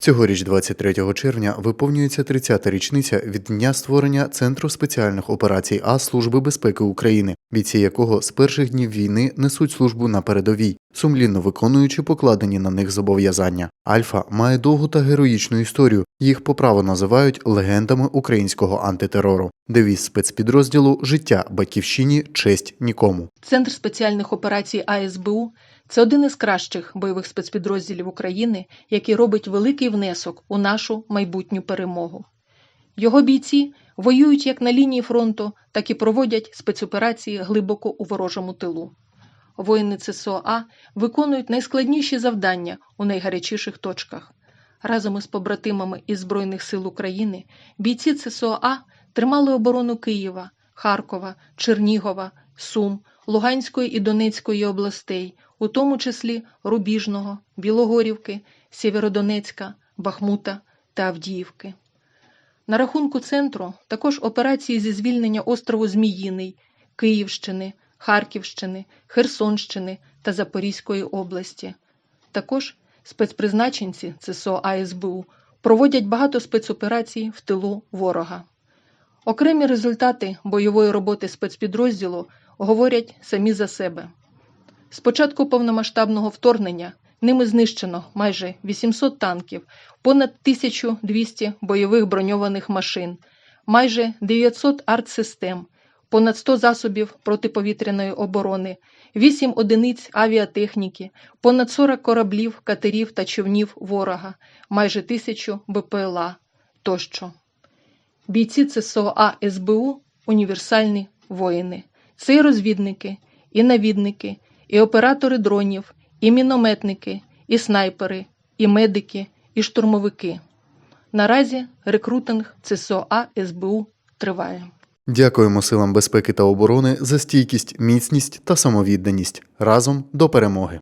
Цьогоріч, 23 червня, виповнюється 30-та річниця від дня створення Центру спеціальних операцій А Служби безпеки України, бійці якого з перших днів війни несуть службу на передовій, сумлінно виконуючи покладені на них зобов'язання. Альфа має довгу та героїчну історію. Їх по праву називають легендами українського антитерору. Девіз спецпідрозділу Життя батьківщині, честь нікому. Центр спеціальних операцій АСБУ це один із кращих бойових спецпідрозділів України, який робить великий внесок у нашу майбутню перемогу. Його бійці воюють як на лінії фронту, так і проводять спецоперації глибоко у ворожому тилу. Воїни ЦСОА виконують найскладніші завдання у найгарячіших точках. Разом із побратимами із Збройних сил України бійці ЦСОА тримали оборону Києва, Харкова, Чернігова, Сум, Луганської і Донецької областей, у тому числі Рубіжного, Білогорівки, Сєвєродонецька, Бахмута та Авдіївки. На рахунку центру також операції зі звільнення острову Зміїний, Київщини, Харківщини, Херсонщини та Запорізької області. Також спецпризначенці ЦСО АСБУ проводять багато спецоперацій в тилу ворога. Окремі результати бойової роботи спецпідрозділу говорять самі за себе. З початку повномасштабного вторгнення ними знищено майже 800 танків, понад 1200 бойових броньованих машин, майже 900 артсистем, понад 100 засобів протиповітряної оборони, 8 одиниць авіатехніки, понад 40 кораблів, катерів та човнів ворога, майже 1000 БПЛА тощо. Бійці ЦСОА СБУ універсальні воїни. Це і розвідники, і навідники, і оператори дронів, і мінометники, і снайпери, і медики, і штурмовики. Наразі рекрутинг ЦСОА СБУ триває. Дякуємо силам безпеки та оборони за стійкість, міцність та самовідданість разом до перемоги.